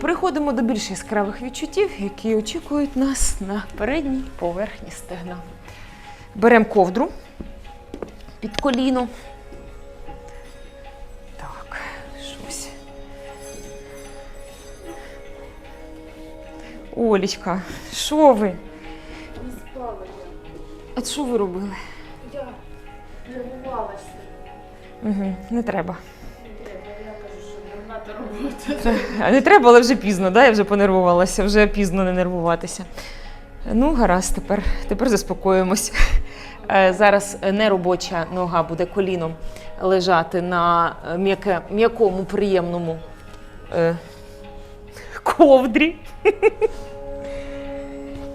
Переходимо до більш яскравих відчуттів, які очікують нас на передній поверхні стегна. Беремо ковдру під коліно. Так, щось. Олічка, що ви? Не спала я. А що ви робили? Я нервувалася. Угу, не треба. Багато роботи. А не треба, але вже пізно, да? я вже понервувалася, вже пізно не нервуватися. Ну, гаразд, тепер, тепер заспокоїмось. Е, Зараз неробоча нога буде коліном лежати на м'якому, приємному е, ковдрі.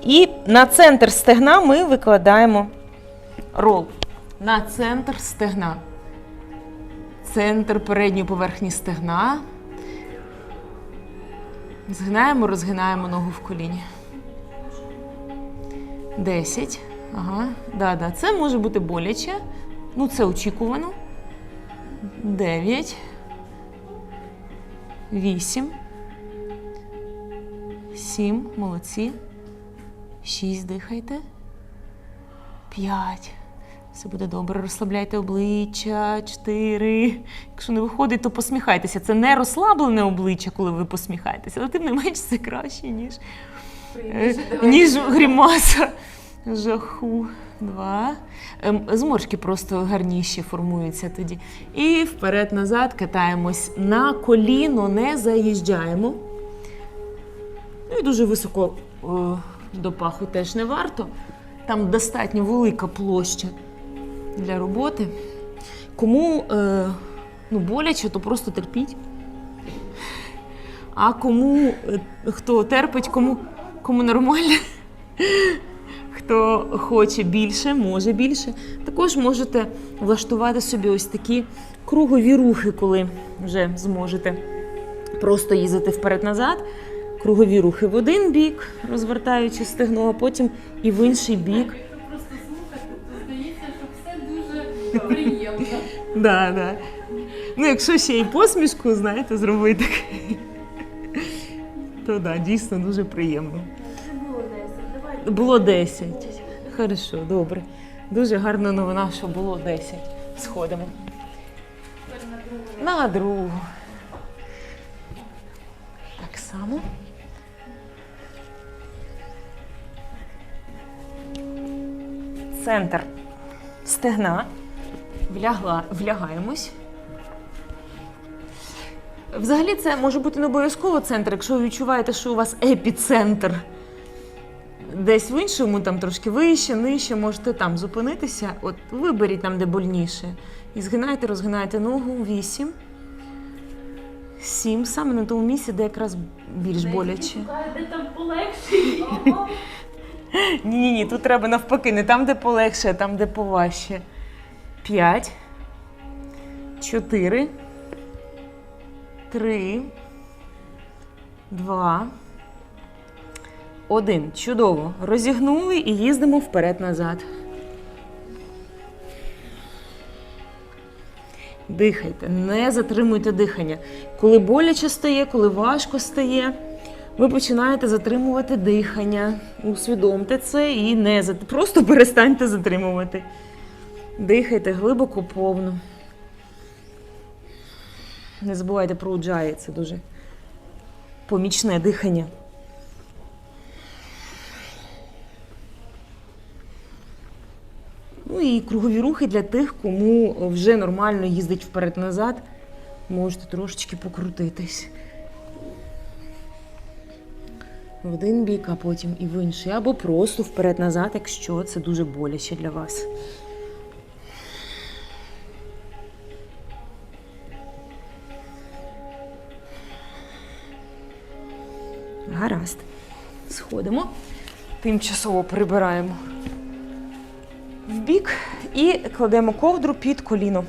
І на центр стегна ми викладаємо рол. На центр стегна. Центр передньої поверхні стегна. Згинаємо, розгинаємо ногу в коліні. Десять. Ага. Да, да. Це може бути боляче. Ну, це очікувано. Дев'ять. Вісім. Сім. Молодці. Шість. Дихайте. П'ять. Все буде добре. Розслабляйте обличчя. Чотири. Якщо не виходить, то посміхайтеся. Це не розслаблене обличчя, коли ви посміхаєтеся, але тим не менш це краще, ніж, е, ніж грімаса жаху. Два. Ем, Зморшки просто гарніші формуються тоді. І вперед-назад катаємось на коліно, не заїжджаємо. Ну і дуже високо о, до паху теж не варто. Там достатньо велика площа для роботи. Кому е, ну, боляче, то просто терпіть. А кому е, хто терпить, кому, кому нормально, хто хоче більше, може більше, також можете влаштувати собі ось такі кругові рухи, коли вже зможете просто їздити вперед-назад. Кругові рухи в один бік, розвертаючи стегно, а потім і в інший бік. Приємно. Да, да. Ну, якщо ще й посмішку, знаєте, зробити, то да, дійсно дуже приємно. Було 10. Давай. Було 10. Хорошо, добре. Дуже гарна новина, що було 10. Сходимо. На другу. Так само. Центр стегна. Влягла, влягаємось. Взагалі, це може бути не обов'язково центр, якщо ви відчуваєте, що у вас епіцентр десь в іншому, там трошки вище, нижче, можете там зупинитися. От виберіть там, де больніше. І згинайте, розгинайте ногу. Вісім. Сім. Саме на тому місці, де якраз більш боляче. Де там полегше. Ні, ні, тут треба навпаки, не там, де полегше, а там, де поважче. П'ять. Чотири. Три. Два. Один. Чудово. Розігнули і їздимо вперед-назад. Дихайте, не затримуйте дихання. Коли боляче стає, коли важко стає, ви починаєте затримувати дихання. Усвідомте це і не просто перестаньте затримувати. Дихайте глибоко, повно. Не забувайте про уджаї, це дуже помічне дихання. Ну і кругові рухи для тих, кому вже нормально їздить вперед-назад. Можете трошечки покрутитись. В один бік, а потім і в інший. Або просто вперед-назад, якщо це дуже боляче для вас. Гаразд. Сходимо. Тимчасово прибираємо в бік і кладемо ковдру під коліно.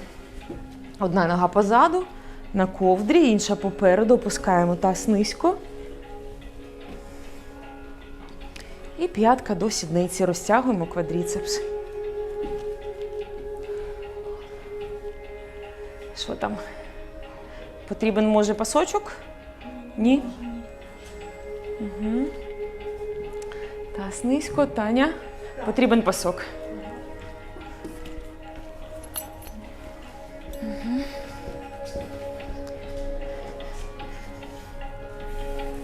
Одна нога позаду, на ковдрі, інша попереду. Опускаємо таз низько. І п'ятка до сідниці. Розтягуємо квадріцепс. Що там? Потрібен може пасочок? Ні? Угу. Таз низько, Таня. Потрібен пасок.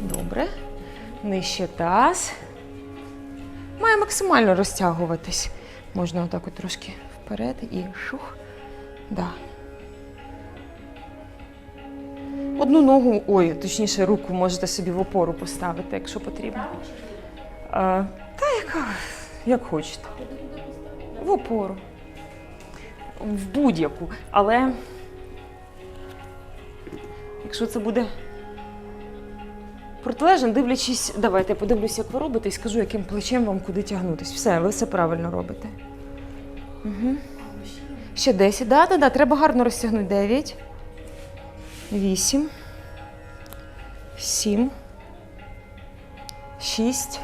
Добре. Нижче таз. Має максимально розтягуватись. Можна отак от трошки вперед і шух. Да. Одну ногу, ой, точніше, руку можете собі в опору поставити, якщо потрібно. А, та яка, як хочете. В опору. В будь-яку. Але якщо це буде протилежно, дивлячись, давайте я подивлюсь, як ви робите, і скажу, яким плечем вам куди тягнутись. Все, ви все правильно робите. Угу. Ще 10. Да, да, да, треба гарно розтягнути. 9. 8. 7. 6.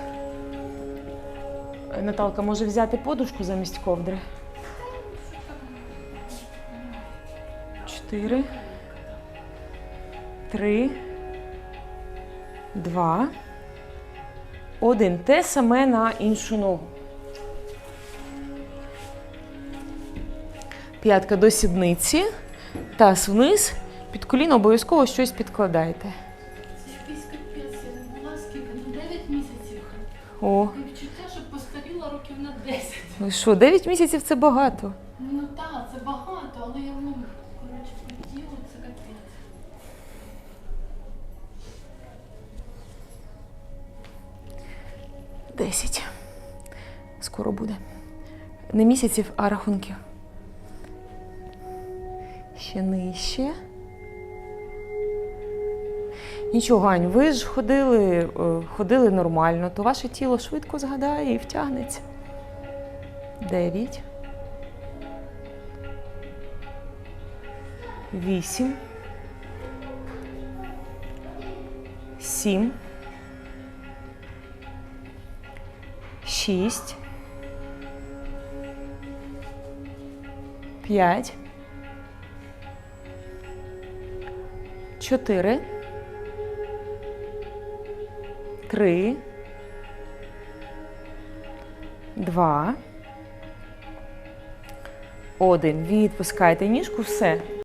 Наталка може взяти подушку замість ковдри. 4. 3. 2. 1. Те саме на іншу ногу. П'ятка до сідниці. Таз вниз. Під коліно обов'язково щось підкладайте. Це якийсь капець, я не була скільки, ну 9 місяців. О, відчуття, що постаріла років на 10. ну що, 9 місяців це багато. Ну так, це багато, але я ну, коротше, по тілу це капець. Десять. Скоро буде. Не місяців, а рахунків. Ще нижче. Нічого, Ань, ви ж ходили, е, ходили нормально, то ваше тіло швидко згадає і втягнеться. Дев'ять. Вісім. Сім. шість, п'ять, чотири, три, два, один. Відпускайте ніжку, все.